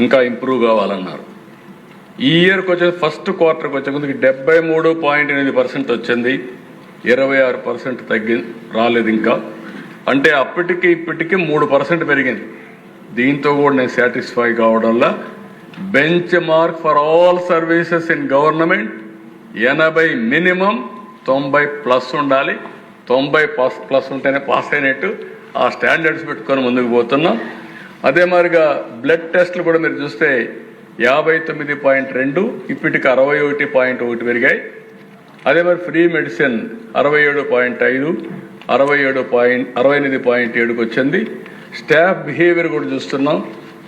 ఇంకా ఇంప్రూవ్ కావాలన్నారు. ఈ ఇయర్కి వచ్చే ఫస్ట్ క్వార్టర్కి వచ్చే ముందుకు డెబ్బై మూడు పాయింట్ ఎనిమిది పర్సెంట్ వచ్చింది. ఇరవై ఆరు పర్సెంట్ తగ్గి రాలేదు ఇంకా. అంటే అప్పటికి ఇప్పటికి మూడు పర్సెంట్ పెరిగింది. దీంతో కూడా నేను satisfy కావడంలో benchmark for all services in government ఎనభై మినిమం తొంభై ప్లస్ ఉండాలి. తొంభై ప్లస్ ప్లస్ ఉంటేనే పాస్ అయినట్టు ఆ స్టాండర్డ్స్ పెట్టుకొని ముందుకు పోతున్నాం. అదే మాదిరిగా బ్లడ్ టెస్ట్లు కూడా మీరు చూస్తే యాభై తొమ్మిది పాయింట్ రెండు ఇప్పటికి అరవై ఒకటి పాయింట్ ఒకటి పెరిగాయి. అదే మరి ఫ్రీ మెడిసిన్ అరవై ఏడు పాయింట్ ఐదు అరవై ఏడు పాయింట్ అరవై ఎనిమిది పాయింట్ ఏడుకి వచ్చింది. స్టాఫ్ బిహేవియర్ కూడా చూస్తున్నాం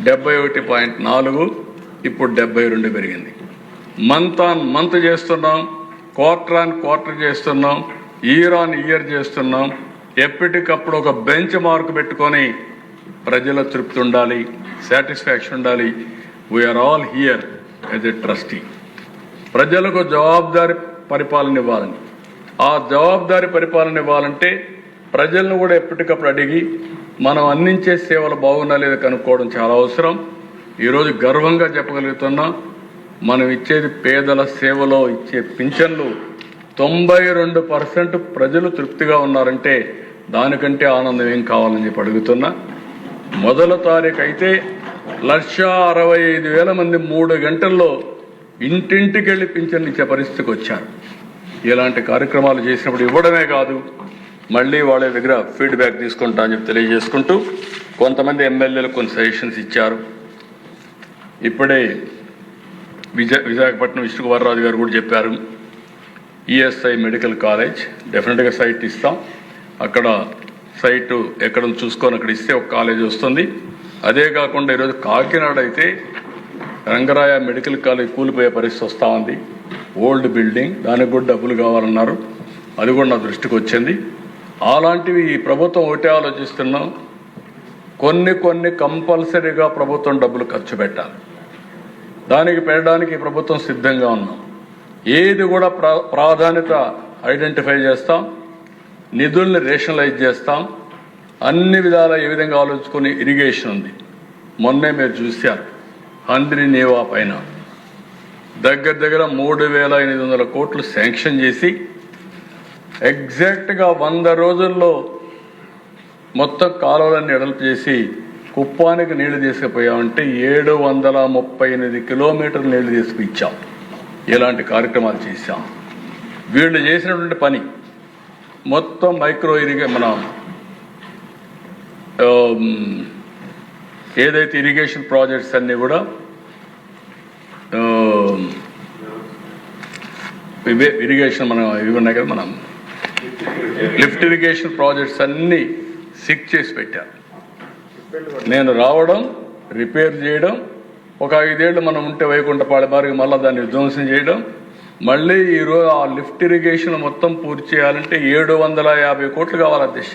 డెబ్బై ఒకటి పాయింట్ నాలుగు ఇప్పుడు డెబ్బై రెండు పెరిగింది. మంత్ ఆన్ మంత్ చేస్తున్నాం క్వార్టర్ ఆన్ క్వార్టర్ చేస్తున్నాం ఇయర్ ఆన్ ఇయర్ చేస్తున్నాం. ఎప్పటికప్పుడు ఒక బెంచ్ మార్క్ పెట్టుకొని ప్రజల తృప్తి ఉండాలి సాటిస్ఫాక్షన్ ఉండాలి. We are all here as a trustee ప్రజలకు జవాబుదారి పరిపాలన ఇవ్వాలని. ఆ జవాబుదారి పరిపాలన ఇవ్వాలంటే ప్రజలను కూడా ఎప్పటికప్పుడు అడిగి మనం అందించే సేవలు బాగున్నా లేదా కనుక్కోవడం చాలా అవసరం. ఈరోజు గర్వంగా చెప్పగలుగుతున్నాం మనం ఇచ్చేది పేదల సేవలో ఇచ్చే పింఛన్లు తొంభై రెండు పర్సెంట్ ప్రజలు తృప్తిగా ఉన్నారంటే దానికంటే ఆనందం ఏం కావాలని చెప్పి అడుగుతున్నా. మొదల తారీఖు అయితే లక్ష అరవై ఐదు వేల మంది మూడు గంటల్లో ఇంటింటికి వెళ్ళి పింఛన్లు ఇచ్చే పరిస్థితికి వచ్చారు. ఇలాంటి కార్యక్రమాలు చేసినప్పుడు ఇవ్వడమే కాదు మళ్ళీ వాళ్ళ దగ్గర ఫీడ్బ్యాక్ తీసుకుంటా అని చెప్పి తెలియజేసుకుంటూ కొంతమంది ఎమ్మెల్యేలు కొన్ని సజెషన్స్ ఇచ్చారు. ఇప్పుడే విజయ విశాఖపట్నం విష్ణుకుమారరాజు గారు కూడా చెప్పారు ఈఎస్ఐ మెడికల్ కాలేజ్ డెఫినెట్గా సైట్ ఇస్తాం. అక్కడ సైటు ఎక్కడ చూసుకొని అక్కడ ఇస్తే ఒక కాలేజ్ వస్తుంది. అదే కాకుండా ఈరోజు కాకినాడ అయితే రంగరాయ మెడికల్ కాలేజ్ కూలిపోయే పరిస్థితి వస్తూ ఉంది. ఓల్డ్ బిల్డింగ్ దానికి కూడా డబ్బులు కావాలన్నారు. అది కూడా నా దృష్టికి వచ్చింది. అలాంటివి ఈ ప్రభుత్వం ఒకటే ఆలోచిస్తున్నాం. కొన్ని కొన్ని కంపల్సరీగా ప్రభుత్వం డబ్బులు ఖర్చు పెట్టాలి. దానికి పెట్టడానికి ప్రభుత్వం సిద్ధంగా ఉన్నాం. ఏది కూడా ప్రా ప్రాధాన్యత ఐడెంటిఫై చేస్తాం. నిధుల్ని రేషనలైజ్ చేస్తాం. అన్ని విధాల ఏ విధంగా ఆలోచుకుని ఇరిగేషన్ ఉంది. మొన్నే మీరు చూశారు. హంద్రి నేవా పైన. దగ్గర దగ్గర మూడు వేల ఎనిమిది వందల కోట్లు శాంక్షన్ చేసి ఎగ్జాక్ట్గా వంద రోజుల్లో మొత్తం కాలువలన్నీ ఎడల్పు చేసి కుప్పానికి నీళ్ళు తీసుకుపోయామంటే ఏడు వందల ముప్పై ఎనిమిది కిలోమీటర్లు నీళ్ళు తీసుకుచ్చాం ఇలాంటి కార్యక్రమాలు చేశాం. వీళ్ళు చేసినటువంటి పని మొత్తం మైక్రో ఇరిగే మన um, ఏదైతే ఇరిగేషన్ ప్రాజెక్ట్స్ అన్నీ కూడా um, ఇవే ఇరిగేషన్ మనం ఇవి ఉన్నాయి కదా మనం. లిఫ్ట్ ఇరిగేషన్ ప్రాజెక్ట్స్ అన్నీ సిక్ చేసి పెట్టాను నేను రావడం రిపేర్ చేయడం ఒక ఐదేళ్ళు మనం ఉంటే వైకుంఠపాళె బారికి మళ్ళీ దాన్ని విధ్వంసం చేయడం మళ్ళీ ఈరోజు ఆ లిఫ్ట్ ఇరిగేషన్ మొత్తం పూర్తి చేయాలంటే ఏడు వందల యాభై కోట్లు కావాలి అధ్యక్ష.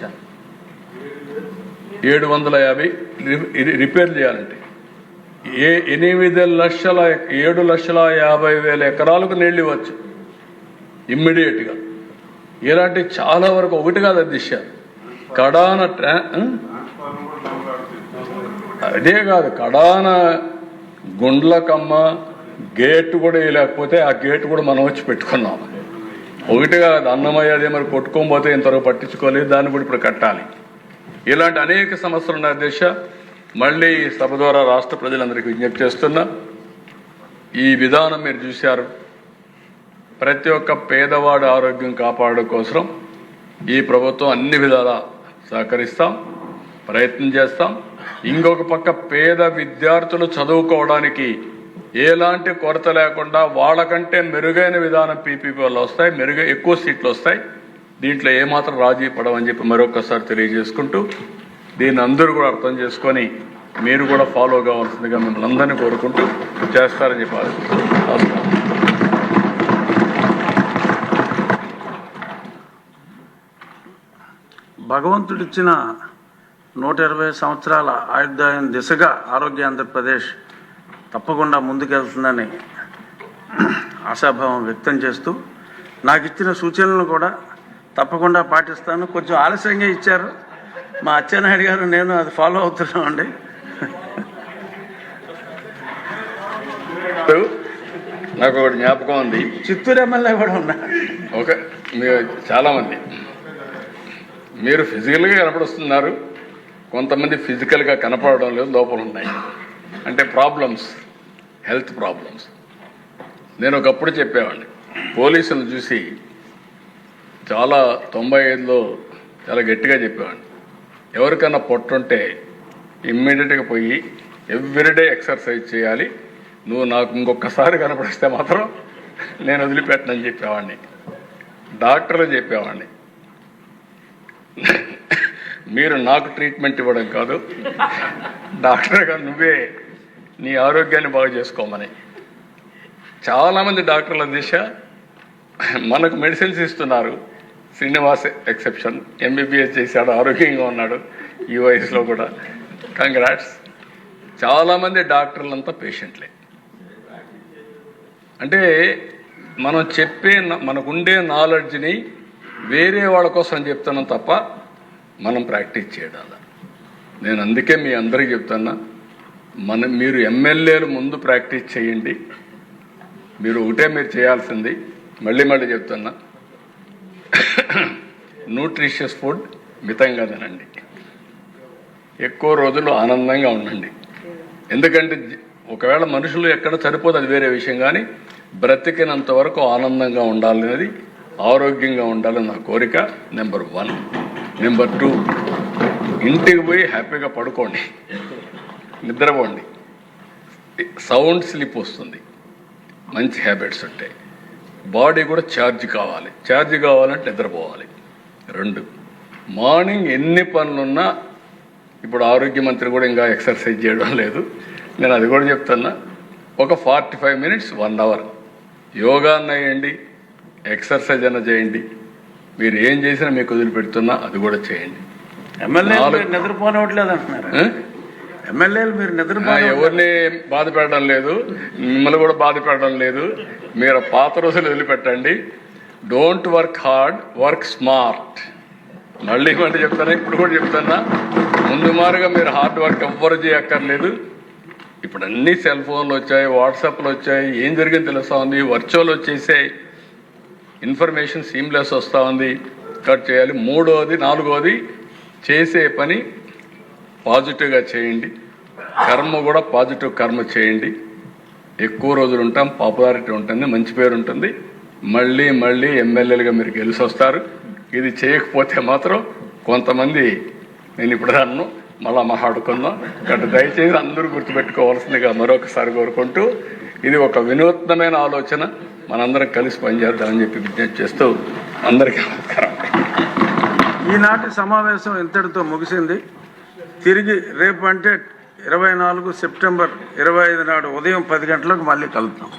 ఏడు వందల యాభై రి- రి- రిపేర్ చేయాలంటే. ఏ ఎనిమిది లక్షల ఏడు లక్షల యాభై వేల ఎకరాలకు నీళ్ళు ఇవ్వచ్చు. ఇమ్మీడియట్గా. ఇలాంటి చాలా వరకు ఒకటి కాదు అధ్యక్ష. కడాన ట్రా అదే కాదు కడాన గుండ్లకమ్మ గేట్ కూడా లేకపోతే ఆ గేట్ కూడా మనం వచ్చి పెట్టుకున్నాం. ఒకటి కాదు అన్నమయ్య అదే మరి కొట్టుకోకపోతే ఇంతవరకు పట్టించుకోలేదు దాన్ని కూడా ఇప్పుడు కట్టాలి. ఇలాంటి అనేక సమస్యలు ఉన్నాయి అధ్యక్ష మళ్ళీ ఈ సభ ద్వారా రాష్ట్ర ప్రజలందరికీ విజ్ఞప్తి చేస్తున్నా ఈ విధానం మీరు చూశారు. ప్రతి ఒక్క పేదవాడి ఆరోగ్యం కాపాడడం కోసం ఈ ప్రభుత్వం అన్ని విధాలా సహకరిస్తాం ప్రయత్నం చేస్తాం. ఇంకొక పక్క పేద విద్యార్థులు చదువుకోవడానికి ఎలాంటి కొరత లేకుండా వాళ్ళకంటే మెరుగైన విధానం పీపీపీ వల్ల వస్తాయి మెరుగై ఎక్కువ సీట్లు వస్తాయి. దీంట్లో ఏమాత్రం రాజీ పడమని చెప్పి మరొకసారి తెలియజేసుకుంటూ దీన్ని అందరూ కూడా అర్థం చేసుకొని మీరు కూడా ఫాలో కావాల్సిందిగా మిమ్మల్ని అందరినీ కోరుకుంటూ చేస్తారని చెప్పాలి. భగవంతుడిచ్చిన నూట ఇరవై సంవత్సరాల ఆయుర్దాయం దిశగా ఆరోగ్య ఆంధ్రప్రదేశ్ తప్పకుండా ముందుకెళ్తుందని ఆశాభావం వ్యక్తం చేస్తూ నాకు ఇచ్చిన సూచనలను కూడా తప్పకుండా పాటిస్తాను. కొంచెం ఆలస్యంగా ఇచ్చారు. మా అచ్చెన్నాయుడు గారు నేను అది ఫాలో అవుతున్నామండి. నాకు ఒకటి జ్ఞాపకం ఉంది. చిత్తూరు ఎమ్మెల్యే కూడా ఉన్నా. ఒక మీరు చాలామంది. మీరు ఫిజికల్గా కనపడుస్తున్నారు. కొంతమంది ఫిజికల్గా కనపడడం లేదు లోపల ఉన్నాయి అంటే ప్రాబ్లమ్స్ హెల్త్ ప్రాబ్లమ్స్ నేను ఒకప్పుడు చెప్పేవాడిని. పోలీసులను చూసి చాలా తొంభై ఐదులో చాలా గట్టిగా చెప్పేవాడిని. ఎవరికైనా పొట్టుంటే ఇమ్మీడియట్గా పోయి ఎవ్రీడే ఎక్సర్సైజ్ చేయాలి. నువ్వు నాకు ఇంకొకసారి కనపడిస్తే మాత్రం నేను వదిలిపెట్టనని చెప్పేవాడిని. డాక్టర్లు చెప్పేవాడిని. మీరు నాకు ట్రీట్మెంట్ ఇవ్వడం కాదు. డాక్టర్గా నువ్వే నీ ఆరోగ్యాన్ని బాగు చేసుకోమని. చాలామంది డాక్టర్ల దిశ మనకు మెడిసిన్స్ ఇస్తున్నారు. శ్రీనివాస్ ఎక్సెప్షన్ ఎంబీబీఎస్ చేశాడు ఆరోగ్యంగా ఉన్నాడు ఈ వయసులో కూడా. కంగ్రాట్స్ చాలామంది డాక్టర్లంతా పేషెంట్లే అంటే మనం చెప్పే మనకుండే నాలెడ్జ్ని వేరే వాళ్ళ కోసం చెప్తున్నాం తప్ప మనం ప్రాక్టీస్ చేయడాల నేను అందుకే మీ అందరికీ చెప్తున్నా మన మీరు ఎమ్మెల్యేలు ముందు ప్రాక్టీస్ చేయండి. మీరు ఒకటే మీరు చేయాల్సింది. మళ్ళీ మళ్ళీ చెప్తున్నా న్యూట్రిషియస్ ఫుడ్ మితంగా తినండి ఎక్కువ రోజులు ఆనందంగా ఉండండి. ఎందుకంటే ఒకవేళ మనుషులు ఎక్కడ సరిపోదు అది వేరే విషయం కానీ బ్రతికినంత వరకు ఆనందంగా ఉండాలనేది ఆరోగ్యంగా ఉండాలని నా కోరిక నెంబర్ వన్. నెంబర్ టూ ఇంటికి పోయి హ్యాపీగా పడుకోండి. నిద్రపోండి. సౌండ్ స్లిప్ వస్తుంది. మంచి హ్యాబిట్స్ ఉంటాయి బాడీ కూడా ఛార్జ్ కావాలి. ఛార్జ్ కావాలంటే నిద్రపోవాలి. రెండు మార్నింగ్ ఎన్ని పనులున్నా ఇప్పుడు ఆరోగ్య మంత్రి కూడా ఇంకా ఎక్సర్సైజ్ చేయడం లేదు. నేను అది కూడా చెప్తున్నా. ఒక forty five minutes one hour. Yoga అన్న చేయండి. ఎక్సర్సైజ్ అన్న చేయండి. మీరు ఏం చేసినా మీకు వదిలిపెడుతున్నా అది కూడా చేయండి. ఎమ్మెల్యే నిద్రపోనివ్వట్లేదు అంటున్నారు? ఎమ్మెల్యేలు మీరు నిద్రపోనివ్వట్లేదు. ఎవరిని బాధ పెట్టడం లేదు మిమ్మల్ని కూడా బాధ పెట్టడం లేదు. మీరు పాత రోజులు వదిలిపెట్టండి. Don't work hard work smart మళ్ళీ మళ్ళీ చెప్తాను ఇప్పుడు కూడా చెప్తున్నా. ముందు మారుగా మీరు హార్డ్ వర్క్ ఎవ్వరు చేయక్కర్లేదు. ఇప్పుడు అన్ని సెల్ ఫోన్లు వచ్చాయి వాట్సాప్లు వచ్చాయి ఏం జరిగింది తెలుస్తా ఉంది వర్చువల్ వచ్చేసాయి. ఇన్ఫర్మేషన్ సీమ్లెస్ వస్తూ ఉంది. కట్ చేయాలి. మూడోది నాలుగోది చేసే పని పాజిటివ్గా చేయండి. కర్మ కూడా పాజిటివ్ కర్మ చేయండి. ఎక్కువ రోజులు ఉంటాం పాపులారిటీ ఉంటుంది మంచి పేరు ఉంటుంది. మళ్ళీ మళ్ళీ ఎమ్మెల్యేలుగా మీరు గెలిచి వస్తారు ఇది చేయకపోతే మాత్రం కొంతమంది నేను ఇప్పుడు అన్ను మళ్ళా మాట్లాడుకుందాం కాబట్టి దయచేసి అందరూ గుర్తుపెట్టుకోవాల్సిందిగా మరొకసారి కోరుకుంటూ ఇది ఒక వినూత్నమైన ఆలోచన. మనందరం కలిసి పనిచేద్దామని చెప్పి విజ్ఞప్తి చేస్తూ అందరికీ నమస్కారం. ఈనాటి సమావేశం ఇంతటితో ముగిసింది. తిరిగి రేపు అంటే ఇరవై నాలుగు సెప్టెంబర్ ఇరవై ఐదు నాడు ఉదయం పది గంటలకు మళ్ళీ కలుద్దాం.